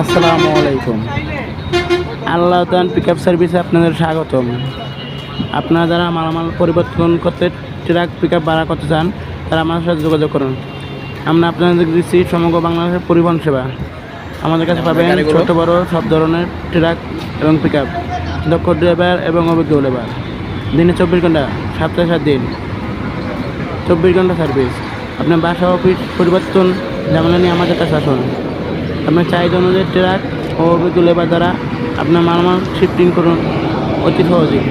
আসসালামু আলাইকুম। আল্লাহ তান পিক আপ সার্ভিসে আপনাদের স্বাগতম। আপনারা যারা মালামাল পরিবর্তন করতে ট্রাক পিক আপ ভাড়া করতে চান তারা আমাদের সাথে যোগাযোগ করুন। আমরা আপনাদের দিচ্ছি সমগ্র বাংলাদেশের পরিবহন সেবা। আমাদের কাছে পাবেন ছোট বড় সব ধরনের ট্রাক এবং পিক আপ দক্ষ ড্রাইভার এবং অভিজ্ঞ লেবার দিনে চব্বিশ ঘণ্টা সপ্তাহে সাত দিন। চব্বিশ ঘণ্টা সার্ভিস আপনার বাসা অফিস পরিবর্তন ঝামেলা নিয়ে আমাদের কাছে আসুন। আপনার চাহিদা অনুযায়ী ট্রাক ও অভিজ্ঞ লেবার দ্বারা আপনার মালামাল শিফটিং করুন অতি সহজেই।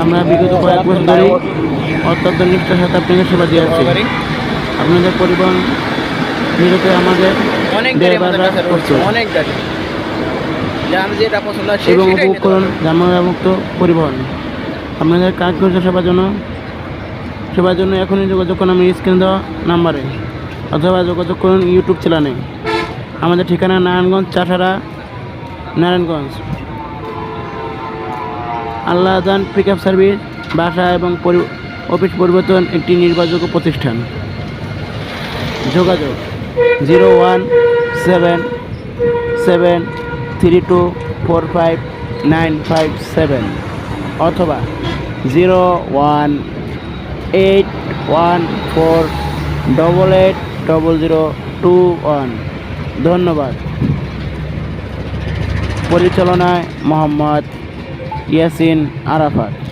আমরা বিগত কয়েক বছর ধরেই অত্যন্ত নিষ্ঠার সাথে আপনাদের সেবা দিয়ে আসছি। আপনাদের পরিবহন নিরতে আমাদের অনেক এবং উপভোগ করুন। জামামুক্ত পরিবহন। আপনাদের কাজ করছে সেবার জন্য সেবার জন্য এখনই যোগাযোগ করুন আমি স্ক্রিন দেওয়া নাম্বারে অথবা যোগাযোগ করুন ইউটিউব চ্যানেলে আমাদের ঠিকানা নারায়ণগঞ্জ, চাষারা, নারায়ণগঞ্জ। আল্লাহ আদান পিক আপ সার্ভিস বাসা এবং অফিস পরিবর্তন একটি নির্ভরযোগ্য প্রতিষ্ঠান। যোগাযোগ zero one seven seven three two four five nine five seven অথবা zero one eight one four double eight double zero two one. ধন্যবাদ। পরিচালনায় মোহাম্মদ ইয়াসিন আরাফাত।